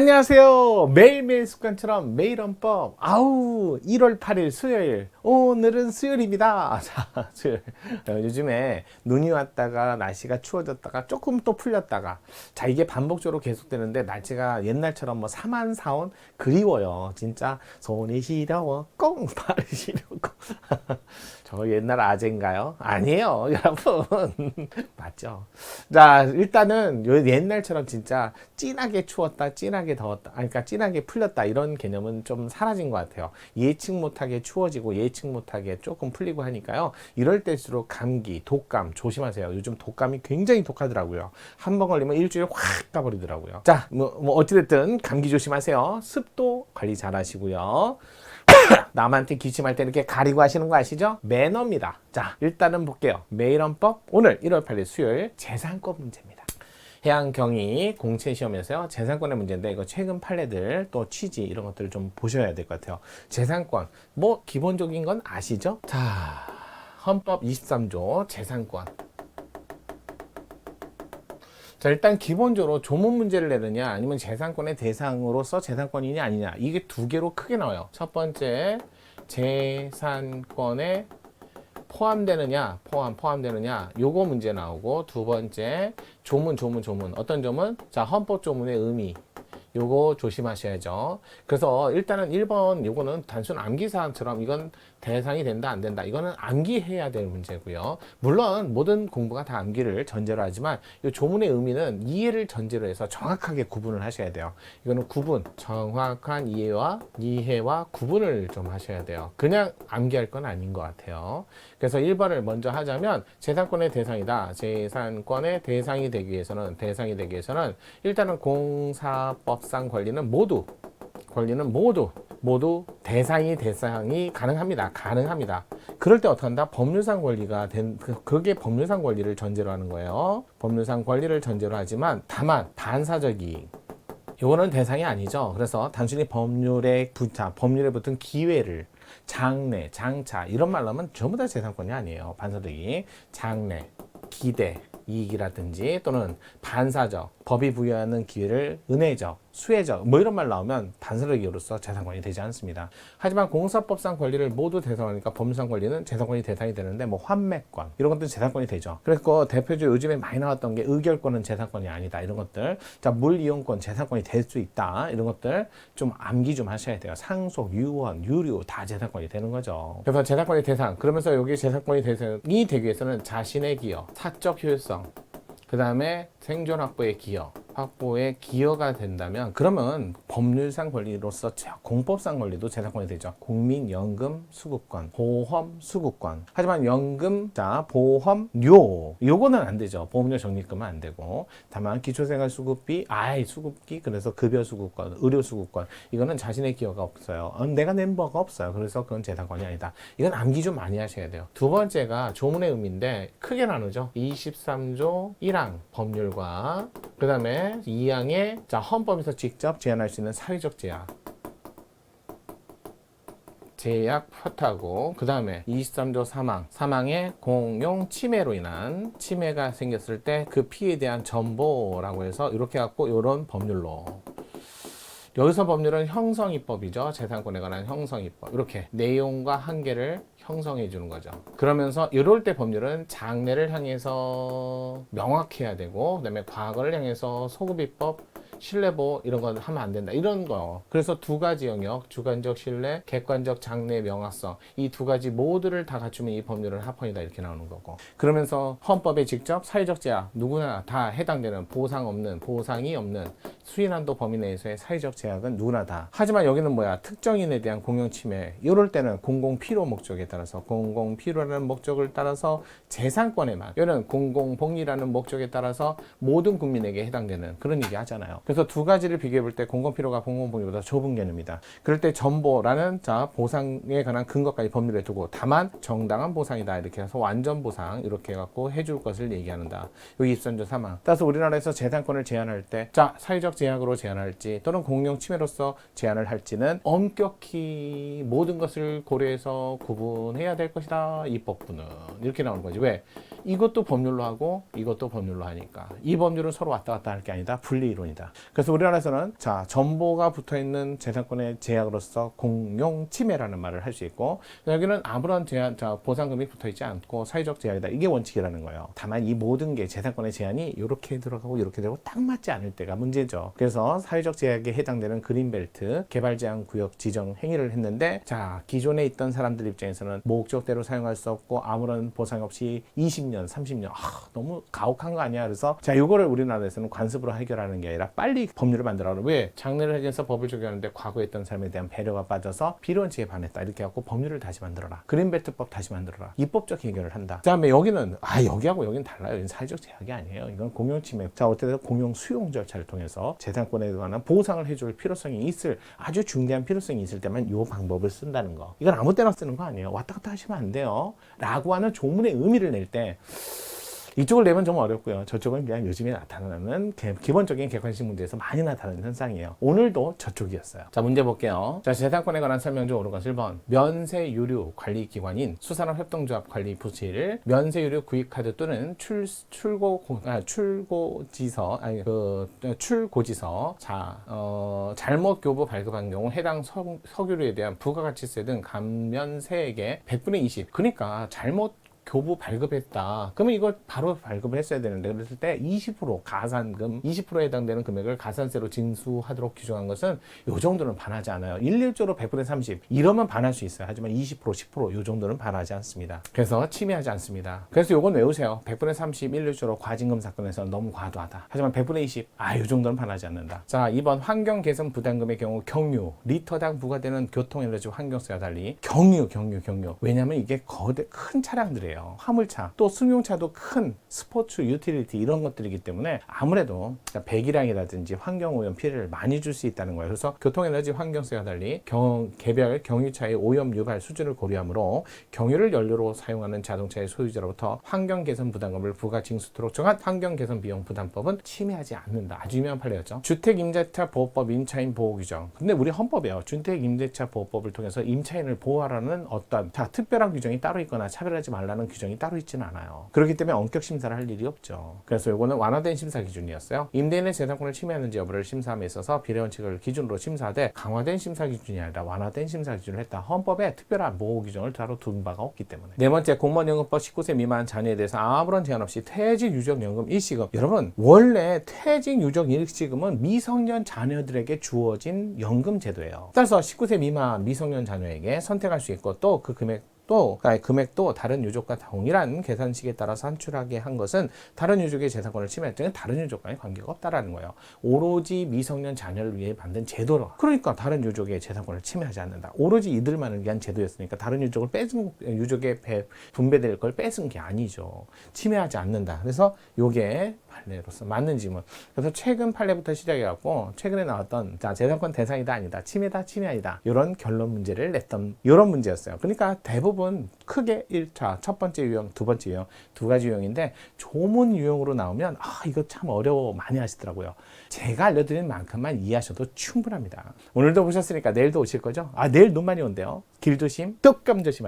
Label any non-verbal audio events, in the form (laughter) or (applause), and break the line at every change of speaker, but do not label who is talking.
안녕하세요. 매일매일 습관처럼 매일 헌법. 아우, 1월 8일 수요일. 오늘은 수요일입니다. 자, (laughs) 수요일. 어, 요즘에 눈이 왔다가 날씨가 추워졌다가 조금 또 풀렸다가. 자, 이게 반복적으로 계속되는데 날씨가 옛날처럼 뭐 사만 사온 그리워요. 진짜 손이 시려워. 꽁 발이 시려워. (laughs) 저 옛날 아재인가요? 아니에요, (laughs) 여러분. 맞죠? 자, 일단은 요 옛날처럼 진짜 진하게 추웠다, 진하게 더웠다, 아니, 그러니까 진하게 풀렸다 이런 개념은 좀 사라진 것 같아요. 예측 못하게 추워지고 예측 못하게 조금 풀리고 하니까요. 이럴 때일수록 감기, 독감 조심하세요. 요즘 독감이 굉장히 독하더라고요. 한 번 걸리면 일주일 확 가버리더라고요. 자, 뭐, 뭐 어찌됐든 감기 조심하세요. 습도 관리 잘 하시고요. (coughs) 남한테 기침할 때 이렇게 가리고 하시는 거 아시죠? 매너입니다. 자, 일단은 볼게요. 매일헌법 오늘 1월 8일 수요일 재산권 문제입니다. 해양 경위 공채 시험에서요 재산권의 문제인데 이거 최근 판례들 또 취지 이런 것들을 좀 보셔야 될 것 같아요. 재산권 뭐 기본적인 건 아시죠? 자, 헌법 23조 재산권. 자, 일단 기본적으로 조문 문제를 내느냐 아니면 재산권의 대상으로서 재산권이냐 아니냐. 이게 두 개로 크게 나와요. 첫 번째 재산권에 포함되느냐 포함 포함되느냐. 요거 문제 나오고 두 번째 조문 조문 조문. 어떤 점은 자 헌법 조문의 의미. 요거 조심하셔야죠. 그래서 일단은 1번 요거는 단순 암기 사항처럼 이건 대상이 된다 안 된다 이거는 암기해야 될 문제고요. 물론 모든 공부가 다 암기를 전제로 하지만 이 조문의 의미는 이해를 전제로 해서 정확하게 구분을 하셔야 돼요. 이거는 구분 정확한 이해와 이해와 구분을 좀 하셔야 돼요. 그냥 암기할 건 아닌 것 같아요. 그래서 1번을 먼저 하자면 재산권의 대상이다. 재산권의 대상이 되기 위해서는 대상이 되기 위해서는 일단은 공사법상 권리는 모두 권리는 모두 모두 대상이 대상이 가능합니다. 가능합니다. 그럴 때 어떻게 한다? 법률상 권리가 된 그- 그게 법률상 권리를 전제로 하는 거예요. 법률상 권리를 전제로 하지만 다만 반사적 이익 요거는 대상이 아니죠. 그래서 단순히 법률에 붙자 법률에 붙은 기회를 장래, 장차 이런 말로 하면 전부 다 재산권이 아니에요. 반사적이 장래, 기대, 이익이라든지 또는 반사적 법이 부여하는 기회를 은혜적, 수혜적 뭐 이런 말 나오면 반사적 이유로서 재산권이 되지 않습니다. 하지만 공사법상 권리를 모두 대상하니까 법률상 권리는 재산권이 대상이 되는데 뭐 환매권 이런 것들은 재산권이 되죠. 그래서 그 대표적으로 요즘에 많이 나왔던 게 의결권은 재산권이 아니다 이런 것들 자 물 이용권 재산권이 될 수 있다 이런 것들 좀 암기 좀 하셔야 돼요. 상속, 유언, 유류 다 재산권이 되는 거죠. 그래서 재산권의 대상 그러면서 여기 재산권이 대상이 되기 위해서는 자신의 기여, 사적 효율성 그 다음에 생존 확보의 기여, 확보의 기여가 된다면 그러면 법률상 권리로서 제- 공법상 권리도 재산권이 되죠. 국민연금 수급권, 보험 수급권. 하지만 연금, 자 보험료 요거는 안 되죠. 보험료 적립금은 안 되고 다만 기초생활 수급비, 아이 수급기 그래서 급여 수급권, 의료 수급권 이거는 자신의 기여가 없어요. 어, 내가 낸 바가 없어요. 그래서 그건 재산권이 아니다. 이건 암기 좀 많이 하셔야 돼요. 두 번째가 조문의 의미인데 크게 나누죠. 23조 1항 법률과 그 다음에 2항의 자 헌법에서 직접 제한할 수 있는 사회적 제약 제약 파트하고 그 다음에 23조 사망 사망의 공용 침해로 인한 침해가 생겼을 때 그 피해에 대한 전보라고 해서 이렇게 갖고 이런 법률로 여기서 법률은 형성입법이죠. 재산권에 관한 형성입법. 이렇게 내용과 한계를 형성해 주는 거죠. 그러면서 이럴 때 법률은 장래를 향해서 명확해야 되고 그다음에 과거를 향해서 소급입법 신뢰보호 이런 건 하면 안 된다. 이런 거. 그래서 두 가지 영역, 주관적 신뢰, 객관적 장래 명확성. 이 두 가지 모두를 다 갖추면 이 법률은 합헌이다. 이렇게 나오는 거고. 그러면서 헌법에 직접 사회적 제약, 누구나 다 해당되는 보상 없는, 보상이 없는 수인한도 범위 내에서의 사회적 제약은 누구나 다. 하지만 여기는 뭐야? 특정인에 대한 공용 침해. 이럴 때는 공공 필요 목적에 따라서 공공 필요라는 목적을 따라서 재산권에만. 이는 공공 복리라는 목적에 따라서 모든 국민에게 해당되는 그런 얘기 하잖아요. 그래서 두 가지를 비교해 볼 때 공공 필요가 공공 복리보다 좁은 개념이다. 그럴 때 전보라는 자 보상에 관한 근거까지 법률에 두고 다만 정당한 보상이다 이렇게 해서 완전 보상 이렇게 해갖고 해줄 것을 얘기하는다. 여기 입선조 사망. 따라서 우리나라에서 재산권을 제한할 때 자 사회적 제약으로 제한할지 또는 공용 침해로서 제한을 할지는 엄격히 모든 것을 고려해서 구분해야 될 것이다. 입법부는 이렇게 나오는 거지. 왜? 이것도 법률로 하고 이것도 법률로 하니까 이 법률은 서로 왔다 갔다 할 게 아니다. 분리 이론이다. 그래서 우리나라에서는 자 정보가 붙어 있는 재산권의 제약으로서 공용 침해라는 말을 할 수 있고 여기는 아무런 제한, 자 보상금이 붙어 있지 않고 사회적 제약이다. 이게 원칙이라는 거예요. 다만 이 모든 게 재산권의 제한이 이렇게 들어가고 이렇게 되고 딱 맞지 않을 때가 문제죠. 그래서 사회적 제약에 해당되는 그린벨트 개발 제한 구역 지정 행위를 했는데 자 기존에 있던 사람들 입장에서는 목적대로 사용할 수 없고 아무런 보상 없이 20년, 30년 아, 너무 가혹한 거 아니야? 그래서 자 이거를 우리나라에서는 관습으로 해결하는 게 아니라 빨리 법률을 만들어라. 왜 장래를 해서 법을 적용하는데 과거에 있던 사람에 대한 배려가 빠져서 필요원칙에 반했다 이렇게 해갖고 법률을 다시 만들어라. 그린벨트법 다시 만들어라. 입법적 해결을 한다. 그다음에 여기는 아 여기하고 여기는 달라요. 여기는 사회적 제약이 아니에요. 이건 공용 침해. 자 어떻게든 공용 수용 절차를 통해서 재산권에 관한 보상을 해줄 필요성이 있을 아주 중대한 필요성이 있을 때만 이 방법을 쓴다는 거. 이건 아무 때나 쓰는 거 아니에요. 왔다 갔다 하시면 안 돼요. 라고 하는 조문의 의미를 낼 때 이쪽을 내면 좀 어렵고요. 저쪽은 그냥 요즘에 나타나는 개- 기본적인 객관식 문제에서 많이 나타나는 현상이에요. 오늘도 저쪽이었어요. 자, 문제 볼게요. 자, 재산권에 관한 설명 중 옳은 것을 1번. 면세 유류 관리 기관인 수산업협동조합 관리 부실, 면세 유류 구입카드 또는 출, 출고, 고- 아, 출고지서, 아니, 그, 출고지서. 자, 어, 잘못 교부 발급한 경우 해당 석, 석유류에 대한 부가가치세 등 감면세액의 100분의 20. 그러니까 잘못 교부 발급했다. 그러면 이걸 바로 발급을 했어야 되는데 그랬을 때 20% 가산금 20%에 해당되는 금액을 가산세로 징수하도록 규정한 것은 요 정도는 반하지 않아요. 1, 1조로 100분의 30 이러면 반할 수 있어요. 하지만 20% 10%요 정도는 반하지 않습니다. 그래서 침해하지 않습니다. 그래서 요건 외우세요. 100분의 30 1, 1조로 과징금 사건에서 너무 과도하다. 하지만 100분의 20 아, 요 정도는 반하지 않는다. 자, 2번 환경 개선 부담금의 경우 경유 리터당 부과되는 교통 에너지 환경세와 달리 경유 경유 경유 왜냐하면 이게 거대 큰 차량들이에요. 화물차 또 승용차도 큰 스포츠 유틸리티 이런 것들이기 때문에 아무래도 배기량이라든지 환경오염 피해를 많이 줄 수 있다는 거예요. 그래서 교통에너지 환경세와 달리 경, 개별 경유차의 오염 유발 수준을 고려하므로 경유를 연료로 사용하는 자동차의 소유자로부터 환경 개선 부담금을 부과 징수토록 정한 환경 개선 비용 부담법은 침해하지 않는다. 아주 유명한 판례였죠. 주택 임대차 보호법 임차인 보호 규정. 근데 우리 헌법에요. 주택 임대차 보호법을 통해서 임차인을 보호하라는 어떤 자 특별한 규정이 따로 있거나 차별하지 말라는 규정이 따로 있지는 않아요. 그렇기 때문에 엄격 심사를 할 일이 없죠. 그래서 이거는 완화된 심사 기준이었어요. 임대인의 재산권을 침해하는지 여부를 심사함에 있어서 비례 원칙을 기준으로 심사하되 강화된 심사 기준이 아니라 완화된 심사 기준을 했다. 헌법에 특별한 보호 규정을 따로 둔 바가 없기 때문에. 네 번째 공무원연금법 19세 미만 자녀에 대해서 아무런 제한 없이 퇴직 유적 연금 일시금. 여러분 원래 퇴직 유적 일시금은 미성년 자녀들에게 주어진 연금 제도예요. 따라서 19세 미만 미성년 자녀에게 선택할 수 있고 또 그 금액 또 아니, 금액도 다른 유족과 동일한 계산식에 따라 산출하게 한 것은 다른 유족의 재산권을 때는 다른 유족과의 관계가 없다라는 거예요. 오로지 미성년 자녀를 위해 만든 제도로. 그러니까 다른 유족의 재산권을 침해하지 않는다. 오로지 이들만을 위한 제도였으니까 다른 유족을 뺏은 유족의 배, 분배될 걸 뺏은 게 아니죠. 침해하지 않는다. 그래서 요게 판례로서 맞는 지문. 그래서 최근 판례부터 시작해갖고 최근에 나왔던 자 재산권 대상이다 아니다 침해다 침해 아니다 이런 결론 문제를 냈던 이런 문제였어요. 그러니까 대부분 크게 1차 첫 번째 유형, 두 번째 유형 두 가지 유형인데 조문 유형으로 나오면 아 이거 참 어려워 많이 하시더라고요. 제가 알려드린 만큼만 이해하셔도 충분합니다. 오늘도 보셨으니까 내일도 오실 거죠? 아 내일 눈 많이 온대요. 길 조심, 떡감 조심하세요.